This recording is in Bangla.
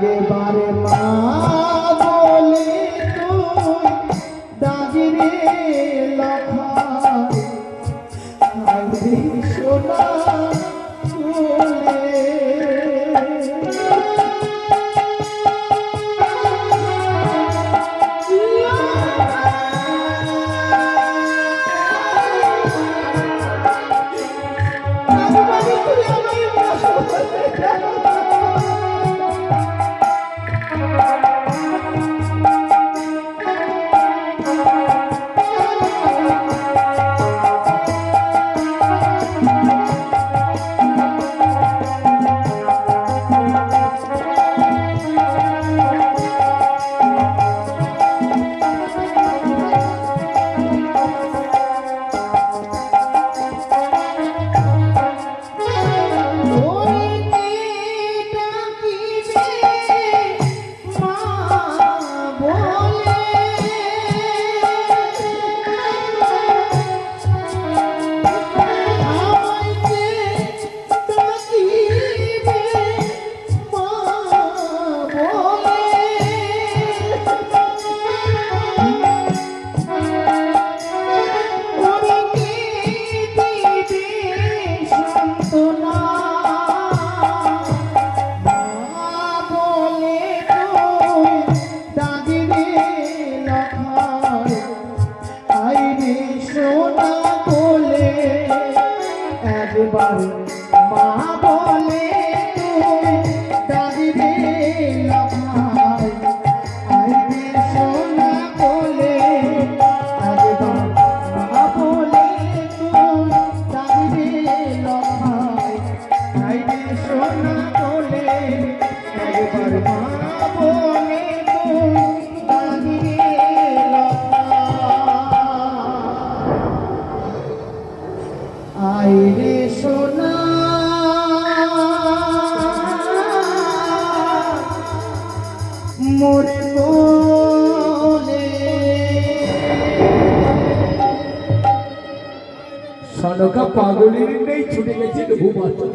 লাগে বারে মোরে বলে সনকা পাগলির নেই ছুটে গেছে ঘুমাচ্ছে